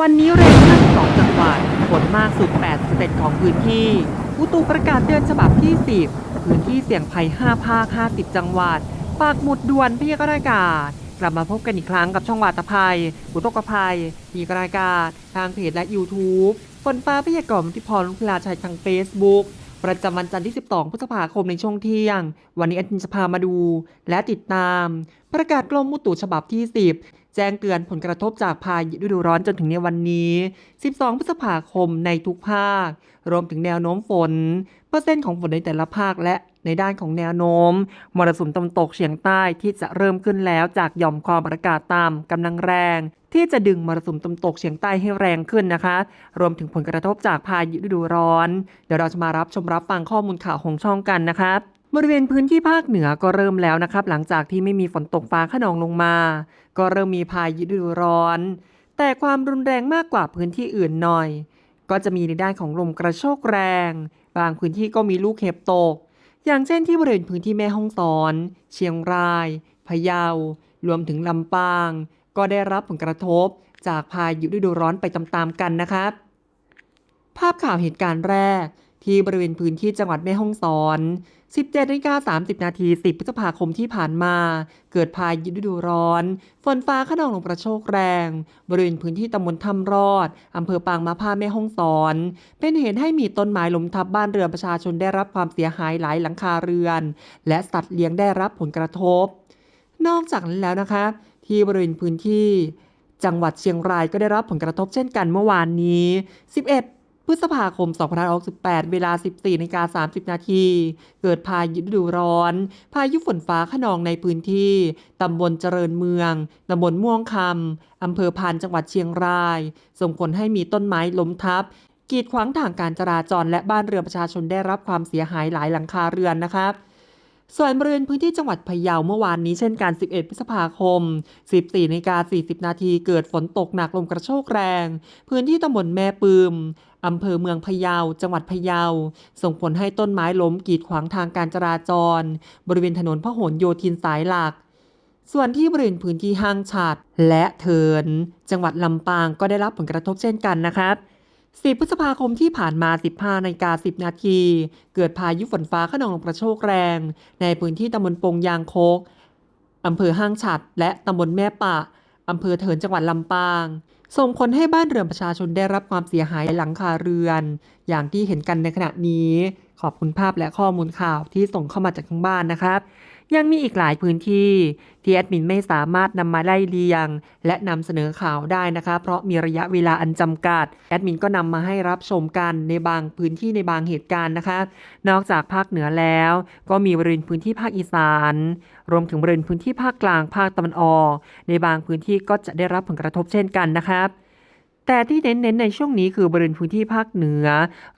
วันนี้เร็ว52จังหวัดฝนมากสุด 8ของพื้นที่อุตุประกาศเตือนฉบับที่ 10 พื้นที่เสี่ยงภัย 5 ภาค 50 จังหวัด ปากหมุดด่วนพยากรณ์อากาศ กลับมาพบกันอีกครั้งกับช่องวาตภัยอุทกภัยมีกรายการทางเพจและ YouTube ฝนฟ้าพยากรณ์ที่พรลุพลาชัยทาง Facebook ประจำวันจันทร์ที่ 12 พฤษภาคมในช่วงเที่ยง วันนี้แอดมินจะพามาดู และติดตาม ประกาศกรมอุตุฉบับที่ 10 แจ้งเตือนผลกระทบจากพายุฤดูร้อนจนถึงในวันนี้ 12 พฤษภาคมในทุกภาค รวมถึงแนวโน้มฝน เปอร์เซ็นต์ของฝนในแต่ละภาคและในด้านของแนวโน้มมรสุมตะวันตกเฉียงใต้ที่จะเริ่มขึ้นแล้วจากหย่อมความอากาศต่ำกำลังแรง ที่จะดึงมรสุมตะวันตกเฉียงใต้ให้แรงขึ้นนะคะ รวมถึงผลกระทบจากพายุฤดูร้อน เดี๋ยวเราจะมารับชมรับฟังข้อมูลข่าวของช่องกันนะครับ บริเวณพื้นที่ภาคเหนือก็เริ่มแล้วนะครับ หลังจากที่ไม่มีฝนตกฟ้าขนองลงมา ก็เริ่มมีพายุฤดูร้อน แต่ความรุนแรงมากกว่าพื้นที่อื่นหน่อย ก็จะมีในด้านของลมกระโชกแรง บางพื้นที่ก็มีลูกเห็บตก อย่างเช่นที่บริเวณพื้นที่แม่ฮ่องสอน เชียงราย พะเยา รวมถึงลำปาง ก็ได้รับผลกระทบจากพายุฤดูร้อนไปตามๆกันนะครับ ภาพข่าวเหตุการณ์แรก ที่บริเวณพื้นที่จังหวัดแม่ฮ่องสอน 17นาฬิกา30 นาที 10 พฤษภาคมที่ผ่านมา เกิดพายุฤดูร้อน ฝนฟ้าขนองลมกระโชกแรง บริเวณพื้นที่ตำบลถ้ำรอด อำเภอปางมะผ้าแม่ฮ่องสอน เป็นเหตุให้มีต้นไม้ล้มทับบ้านเรือนประชาชนได้รับความเสียหายหลายหลังคาเรือน และสัตว์เลี้ยงได้รับผลกระทบ นอกจากนั้นแล้วนะคะ ที่บริเวณพื้นที่จังหวัดเชียงรายก็ได้รับผลกระทบเช่นกันเมื่อวานนี้ 11 พฤษภาคม 2568 เวลา 14นาฬิกา30 นาที เกิดพายุฤดูร้อน พายุฝนฟ้าขนองในพื้นที่ ตำบลเจริญเมือง ตำบลม่วงคำ อำเภอพานจังหวัดเชียงราย ส่งผลให้มีต้นไม้ล้มทับ กีดขวางทางการจราจรและบ้านเรือนประชาชนได้รับความเสียหายหลายหลังคาเรือนนะครับส่วนบริเวณพื้นที่จังหวัดพะเยาเมื่อวานนี้เช่นกัน 11 พฤษภาคม 14นาฬิกา40 นาทีเกิดฝนตกหนักลมกระโชกแรง พื้นที่ตำบลแม่ปืม อำเภอเมืองพะเยา จังหวัดพะเยา ส่งผลให้ต้นไม้ล้มกีดขวางทางการจราจร บริเวณถนนพหลโยธินสายหลัก ส่วนที่บริเวณพื้นที่ห้างฉัดและเทิน จังหวัดลำปางก็ได้รับผลกระทบเช่นกันนะครับ10พฤษภาคมที่ผ่านมา 15นาฬิกา10 นาที เกิดพายุฝนฟ้าขนองลมกระโชกแรง ในพื้นที่ตำบลปงยางโคกอำเภอห้างฉัด และตำบลแม่ปะ อำเภอเถินจังหวัดลำปาง ส่งผลให้บ้านเรือนประชาชนได้รับความเสียหายหลังคาเรือน อย่างที่เห็นกันในขณะนี้ ขอบคุณภาพและข้อมูลข่าวที่ส่งเข้ามาจากทางบ้านนะครับ ยังมีอีกหลายพื้นที่ที่แอดมินไม่สามารถนำมาไล่เรียง และนำเสนอข่าวได้นะคะ เพราะมีระยะเวลาอันจำกัด แอดมินก็นำมาให้รับชมกันในบางพื้นที่ในบางเหตุการณ์นะคะ นอกจากภาคเหนือแล้ว ก็มีบริเวณพื้นที่ภาคอีสาน รวมถึงบริเวณพื้นที่ภาคกลางภาคตะวันออก ในบางพื้นที่ก็จะได้รับผลกระทบเช่นกันนะครับแต่ที่เน้นๆในช่วงนี้คือบริเวณพื้นที่ภาคเหนือ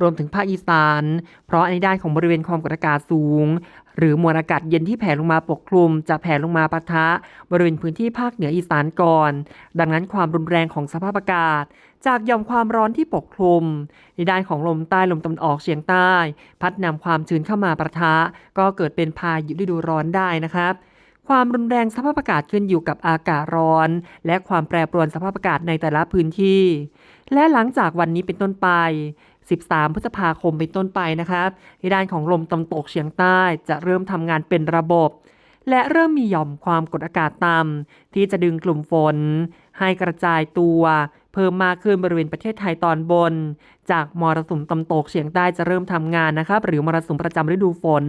รวมถึงภาคอีสาน เพราะในด้านของบริเวณความกดอากาศสูง หรือมวลอากาศเย็นที่แผ่ลงมาปกคลุม จะแผ่ลงมาปะทะ บริเวณพื้นที่ภาคเหนืออีสานก่อน ดังนั้นความรุนแรงของสภาพอากาศ จากย่อมความร้อนที่ปกคลุมในด้านของลมใต้ลมตะวันออกเฉียงใต้ พัดนำความชื้นเข้ามาปะทะ ก็เกิดเป็นพายุฤดูร้อนได้นะครับความรุนแรงสภาพอากาศขึ้นอยู่กับอากาศร้อน และความแปรปรวนสภาพอากาศในแต่ละพื้นที่ และหลังจากวันนี้เป็นต้นไป 13 พฤษภาคมเป็นต้นไปนะครับในด้านของลมตะวันตกเฉียงใต้จะเริ่มทำงานเป็นระบบ และเริ่มมีหย่อมความกดอากาศต่ำที่จะดึงกลุ่มฝน ให้กระจายตัวเพิ่มมากขึ้นบริเวณประเทศไทยตอนบน จากมรสุมตะวันตกเฉียงใต้จะเริ่มทำงานนะครับ หรือมรสุมประจำฤดูฝน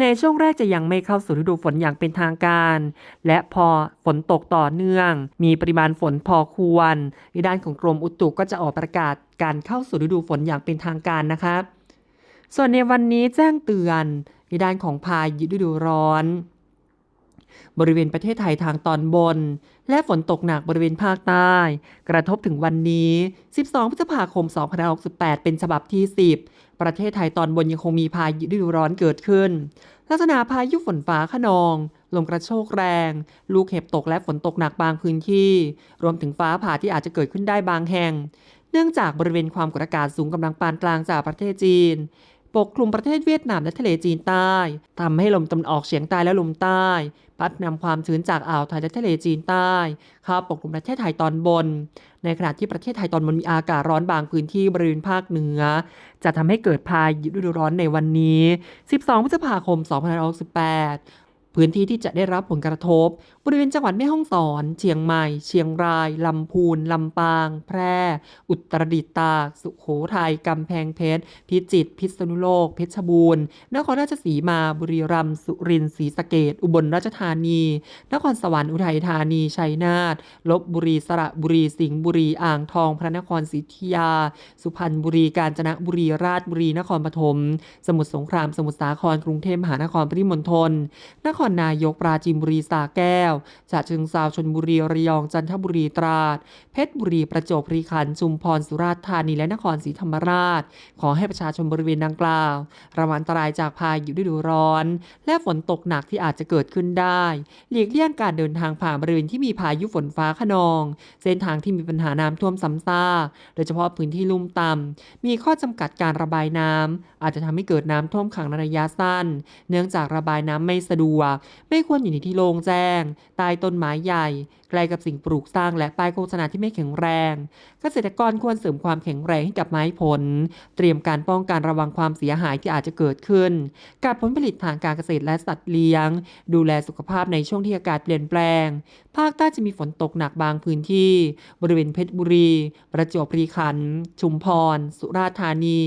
ในช่วงแรกจะยังไม่เข้าสู่ฤดูฝนอย่างเป็นทางการ และพอฝนตกต่อเนื่อง มีปริมาณฝนพอควรในด้านของกรมอุตุก็จะออกประกาศ การเข้าสู่ฤดูฝนอย่างเป็นทางการนะครับ ส่วนในวันนี้แจ้งเตือนในด้านของพายุฤดูร้อน บริเวณประเทศไทยทางตอนบน และฝนตกหนักบริเวณภาคใต้ กระทบถึงวันนี้ 12 พฤษภาคม 2568 เป็นฉบับที่ 10 ประเทศไทยตอนบนยังคงมีพายุฤดูร้อนเกิดขึ้น ลักษณะพายุฝนฟ้าขนองลมกระโชกแรง ลูกเห็บตกและฝนตกหนักบางพื้นที่ รวมถึงฟ้าผ่าที่อาจจะเกิดขึ้นได้บางแห่ง เนื่องจากบริเวณความกดอากาศสูงกำลังปานกลางจากประเทศจีน ปกคลุมประเทศเวียดนามและทะเลจีนใต้ทำให้ลมตะวันออกเฉียงใต้และลมใต้ พัดนำความชื้นจากอ่าวไทยและทะเลจีนใต้เข้าปกคลุมประเทศไทยตอนบน ในขณะที่ประเทศไทยตอนบนมีอากาศร้อนบางพื้นที่บริเวณภาคเหนือ จะทำให้เกิดพายุฤดูร้อนในวันนี้ 12 พฤษภาคม 2568 พื้นที่ที่จะได้รับผลกระทบ บริเวณจังหวัดแม่ฮ่องสอน เชียงใหม่ เชียงราย ลำพูน ลำปาง แพร่ อุตรดิตถ์ตากสุโขทัยกำแพงเพชร พิจิตร พิษณุโลก เพชรบูรณ์ นครราชสีมา บุรีรัมย์ สุรินทร์ศรีสะเกษอุบลราชธานี นครสวรรค์ อุทัยธานี ชัยนาท ลบบุรี สระบุรี สิงห์บุรี อ่างทอง พระนครศรีอยุธยา สุพรรณบุรี กาญจนบุรี ราชบุรี นครปฐม สมุทรสงคราม สมุทรสาคร กรุงเทพมหานคร ปริมณฑล นครนายกปราจีนบุรีสระแก้วฉะเชิงเทราชลบุรีระยองจันทบุรีตราด เพชรบุรีประจวบคีรีขันธ์ชุมพรสุราษฎร์ธานีและนครศรีธรรมราช ขอให้ประชาชนบริเวณดังกล่าวระวังอันตรายจากพายุฤดูร้อน และฝนตกหนักที่อาจจะเกิดขึ้นได้ หลีกเลี่ยงการเดินทางผ่านบริเวณที่มีพายุฝนฟ้าขนอง เส้นทางที่มีปัญหาน้ำท่วมซ้ำซากโดยเฉพาะพื้นที่ลุ่มต่ำมีข้อจำกัดการระบายน้ำอาจจะทำให้เกิดน้ำท่วมขังในระยะสั้น เนื่องจากระบายน้ำไม่สะดวกไม่ควรอยู่ในที่โล่งแจ้ง ใต้ต้นไม้ใหญ่ ใกล้กับสิ่งปลูกสร้างและป้ายโฆษณาที่ไม่แข็งแรง เกษตรกรควรเสริมความแข็งแรงให้กับไม้ผล เตรียมการป้องกันระวังความเสียหายที่อาจจะเกิดขึ้น กับผลผลิตทางการเกษตรและสัตว์เลี้ยง ดูแลสุขภาพในช่วงที่อากาศเปลี่ยนแปลง ภาคใต้จะมีฝนตกหนักบางพื้นที่ บริเวณเพชรบุรี ประจวบคีรีขันธ์ชุมพร สุราษฎร์ธานี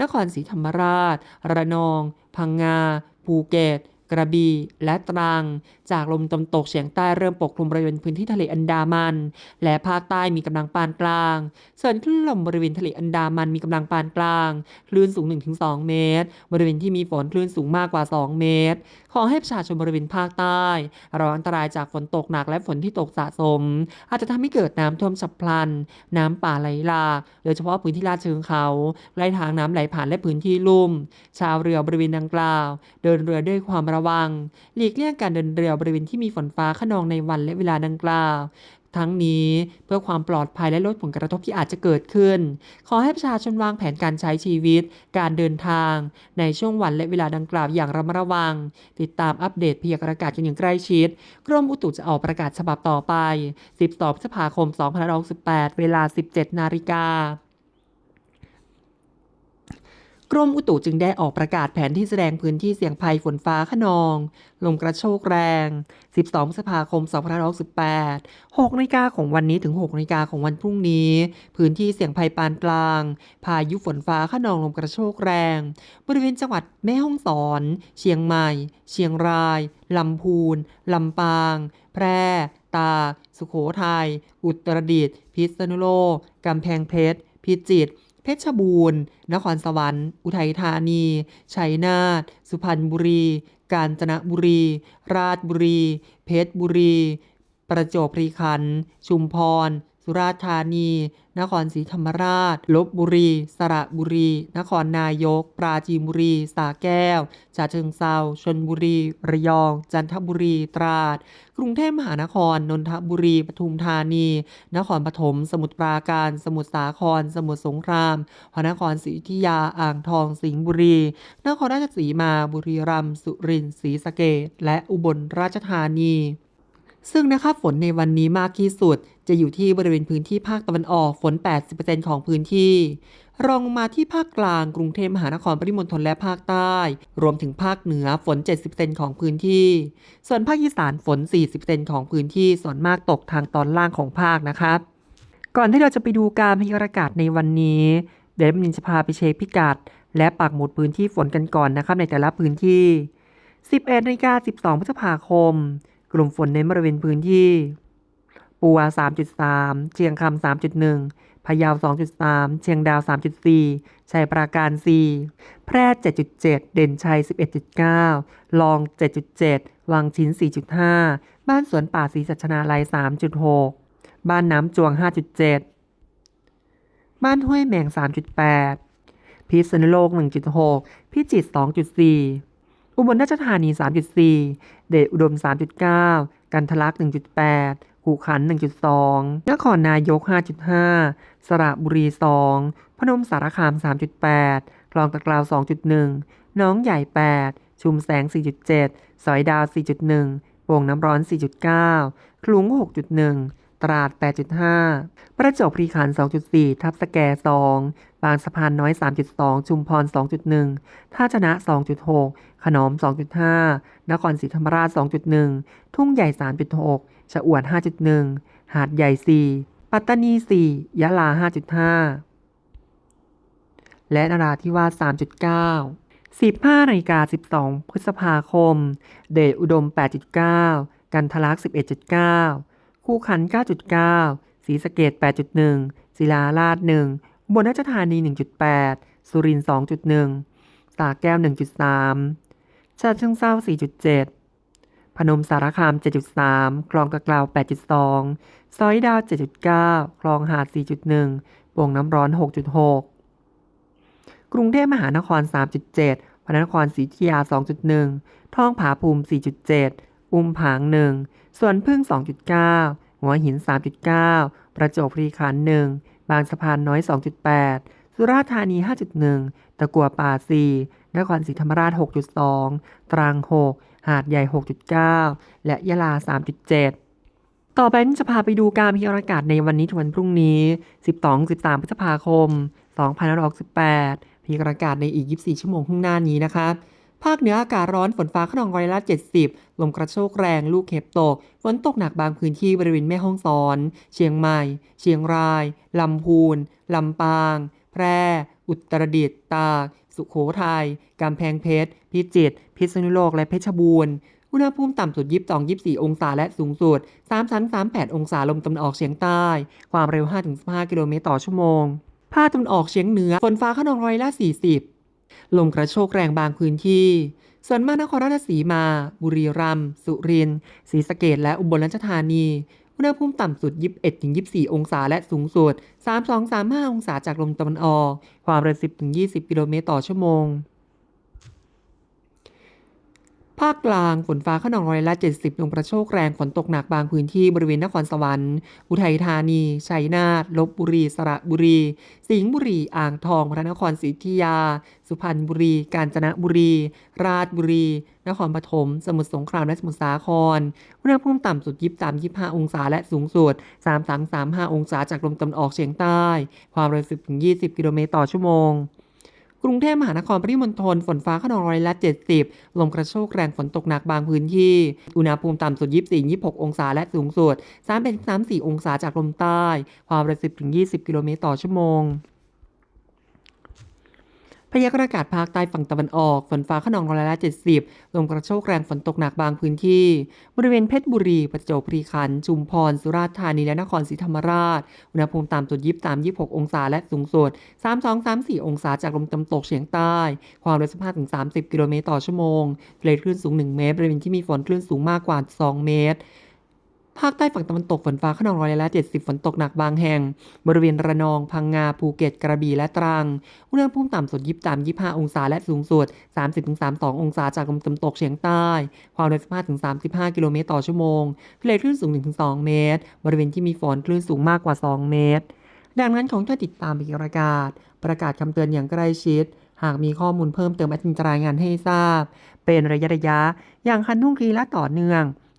นครศรีธรรมราช ระนอง พังงา ภูเก็ต กระบี่และตรัง จากลมตะวันตกเฉียงใต้เริ่มปกคลุมบริเวณพื้นที่ทะเลอันดามัน และภาคใต้มีกำลังปานกลาง ส่วนคลื่นลมบริเวณทะเลอันดามันมีกำลังปานกลาง คลื่นสูง 1-2 เมตร บริเวณที่มีฝนคลื่นสูงมากกว่า 2 เมตร ขอให้ประชาชนบริเวณภาคใต้ระวังอันตรายจากฝนตกหนักและฝนที่ตกสะสม อาจจะทำให้เกิดน้ำท่วมฉับพลัน น้ำป่าไหลหลากโดยเฉพาะพื้นที่ลาดเชิงเขาใกล้ทางน้ำไหลผ่านและพื้นที่ลุ่ม ชาวเรือบริเวณดังกล่าว เดินเรือด้วยความระวัง หลีกเลี่ยงการเดินเรือบริเวณที่มีฝนฟ้าขนองในวันและเวลาดังกล่าว ทั้งนี้เพื่อความปลอดภัยและลดผลกระทบที่อาจจะเกิดขึ้น ขอให้ประชาชนวางแผนการใช้ชีวิต การเดินทาง ในช่วงวันและเวลาดังกล่าวอย่างระมัดระวัง ติดตามอัปเดตพยากรณ์อากาศกันอย่างใกล้ชิด กรมอุตุจะออกประกาศฉบับต่อไป 12พฤษภาคม 2568 เวลา 17 นาฬิกา กรมอุตุจึงได้ออกประกาศแผนที่แสดงพื้นที่เสี่ยงภัยฝนฟ้าขนอง ลมกระโชกแรง 12พฤษภาคม 2568 6นาฬิกาของวันนี้ถึง6นาฬิกาของวันพรุ่งนี้ พื้นที่เสี่ยงภัยปานกลาง พายุฝนฟ้าขนองลมกระโชกแรง บริเวณจังหวัดแม่ฮ่องสอน เชียงใหม่ เชียงราย ลำพูน ลำปาง แพร่ ตา สุโขทัย อุตรดิตถ์ พิษณุโลก กำแพงเพชร พิจิตร เพชรบูรณ์ นครสวรรค์ อุทัยธานี ชัยนาท สุพรรณบุรี กาญจนบุรี ราชบุรี เพชรบุรี ประจวบคีรีขันธ์ ชุมพร สุราษฎร์ธานี นครศรีธรรมราช ลบบุรี สระบุรี นครนายก ปราจีนบุรีสระแก้วฉะเชิงเทราชลบุรี ระยอง จันทบุรี ตราด กรุงเทพมหานคร นนทบุรี ปทุมธานี นครปฐม สมุทรปราการ สมุทรสาคร สมุทรสงคราม พระนครศรีอยุธยา อ่างทอง สิงห์บุรี นครราชสีมา บุรีรัมย์ สุรินทร์ศรีสะเกษและอุบลราชธานี ซึ่งนะคะฝนในวันนี้มากที่สุด จะอยู่ที่บริเวณพื้นที่ภาคตะวันออกฝน 80%ของพื้นที่ รองมาที่ภาคกลางกรุงเทพมหานครปริมณฑลและภาคใต้ รวมถึงภาคเหนือฝน 70%ของพื้นที่ ส่วนภาคอีสานฝน 40%ของพื้นที่ ส่วนมากตกทางตอนล่างของภาคนะครับ ก่อนที่เราจะไปดูการพยากรณ์อากาศในวันนี้ เดี๋ยวมินจะพาไปเช็คพิกัด และปักหมุดพื้นที่ฝนกันก่อนนะครับ ในแต่ละพื้นที่ 11นาฬิกา12พฤษภาคม กลุ่มฝนในบริเวณพื้นที่ ปัว 3.3 เชียงคำ 3.1 พะเยา 2.3 เชียงดาว 3.4 ชัยปราการ 4 แพร่ 7.7 เด่นชัย 11.9 ลอง 7.7 วังชิ้น 4.5 บ้านสวนป่าศรีสัชนาลัย 3.6 บ้านน้ำจวง 5.7 บ้านห้วยแมง3.8 พิษณุโลก 1.6 พิจิตร 2.4อุบลราชธานี 3.4 เดชอุดม 3.9 กันทลัก1.8 ขู่ขัน 1.2 นครนายก 5.5 สระบุรี 2 พนมสารคาม 3.8 คลองตะกราว 2.1 น้องใหญ่ 8 ชุมแสง 4.7 สอยดาว 4.1 โป่งน้ำร้อน 4.9 คลุง 6.1 ตราด 8.5 ประจวบคีรีขัน 2.4 ทับสแก 2 บางสะพานน้อย 3.2 ชุมพร 2.1 ท่าชนะ 2.6 ขนอม 2.5 นครศรีธรรมราช 2.1 ทุ่งใหญ่ 3.6 ชะอวด 5.1 หาดใหญ่ 4 ปัตตานี 4 ยะลา 5.5 และนราธิวาส 3.9 15นาฬิกา12 พฤษภาคม เดชอุดม 8.9 กันทลักษ11.9 คู่ขัน 9.9ศรีสเกด8.1 ศิลาราช1บนราชธานี 1.8 สุรินทร์2.1สาแก้ว 1.3 ชาติเชิงเศร้า 4.7 พนมสารคาม 7.3 คลองตะกราว 8.2 ซอยดาว 7.9 คลองหาด 4.1โป่งน้ำร้อน 6.6 กรุงเทพมหานคร 3.7 พระนครศรีอยุธยา 2.1ท้องผาภูมิ 4.7 อุ้มผาง 1 ส่วนพึ่ง 2.9 หัวหิน 3.9 ประจวบคีรีขันธ์1 บางสะพานน้อย 2.8 สุราษฎร์ธานี 5.1 ตะกัวป่า 4 นครศรีธรรมราช 6.2 ตรัง 6 หาดใหญ่ 6.9 และยะลา 3.7ต่อไปนี้จะพาไปดูการพยารณ์อากาศในวันนี้ถึงวันพรุ่งนี้ 12-13 พฤษภาคม 2568พยารณ์อากาศในอีก 24 ชั่วโมงข้างหน้านี้นะครับภาคเหนืออากาศร้อนฝนฟ้าขนองร้อยละ 70 ลมกระโชกแรง ลูกเห็บตก ฝนตกหนักบางพื้นที่บริเวณแม่ฮ่องสอน เชียงใหม่ เชียงราย ลำพูน ลำปาง แพร่ อุตรดิตถ์ ตาก สุขโขทัยกำแพงเพชร พิจิตร พิษณุโลก และเพชรบูรณ์ อุณหภูมิต่ำสุด 22-24 องศาและสูงสุด 33-38 องศาลมตะวันออกเฉียงใต้ ความเร็ว 5-15 กิโลเมตรต่อชั่วโมง ภาคตะวันออกเฉียงเหนือ ฝนฟ้าขนองร้อยละ 40 ลมกระโชกแรงบางพื้นที่ ส่วนมากนครราชสีมา บุรีรัมย์ สุรินทร์ ศรีสะเกดและอุบลราชธานี อุณหภูมิต่ำสุด 21-24 องศา และสูงสุด 32-35 องศาจากลมตะวันออก ความเร็ว 10-20 กิโลเมตรต่อชั่วโมง ภาคกลางฝนฟ้าขนองร้อยละ70ลมกระโชกแรงฝนตกหนักบางพื้นที่บริเวณนครสวรรค์ อุทัยธานี ชัยนาทลบบุรี สระบุรี สิงห์บุรี อ่างทอง พระนครศรีอยุธยา สุพรรณบุรี กาญจนบุรี ราชบุรี นครปฐม สมุทรสงคราม และสมุทรสาคร อุณหภูมิต่ำสุด 23-25 องศา และสูงสุด 33-35 องศาจากลมตะวันออกเฉียงใต้ ความเร็ว10-20 กิโลเมตรต่อชั่วโมง กรุงเทพมหานครปริมณฑลฝนฟ้าขนองร้อยละ70 ลมกระโชกแรงฝนตกหนักบางพื้นที่ อุณหภูมิต่ำสุด 24-26 องศาและสูงสุด3-34 องศาจากลมใต้ ความเร็ว10-20 กิโลเมตรต่อชั่วโมง พยากรณ์อากาศภาคใต้ฝั่งตะวันออก ฝนฟ้าขนองร้อยละ70ลมกระโชกแรงฝนตกหนักบางพื้นที่ บริเวณเพชรบุรี ประจวบคีรีขันธ์ ชุมพร สุราษฎร์ธานี และนครศรีธรรมราช อุณหภูมิต่ำสุด23-26องศา และสูงสุด32-34องศา จากลมตะวันตกเฉียงใต้ ความเร็ว15-30กิโลเมตรต่อชั่วโมงทะเลคลื่นสูง1เมตร บริเวณที่มีฝนคลื่นสูงมากกว่า2เมตร ภาคใต้ฝั่งตะวันตกฝนฟ้าขนองร้อยละ 70 ฝนตกหนักบางแห่ง บริเวณระนอง พังงา ภูเก็ต กระบี่และตรัง อุณหภูมิต่ำสุด 23-25 องศาและสูงสุด 30-32 องศาจากลมตะวันตกเฉียงใต้ ความเร็ว 15-35 กิโลเมตรต่อชั่วโมงทะเลคลื่นสูง 1-2 เมตร บริเวณที่มีฝนคลื่นสูงมากกว่า 2 เมตร ดังนั้นของท่านติดตามประกาศ ประกาศคำเตือนอย่างใกล้ชิด หากมีข้อมูลเพิ่มเติมอดมินจะรายงานให้ทราบ เป็นระยะระยะๆอย่างคันทุ่งคีและต่อเนื่อง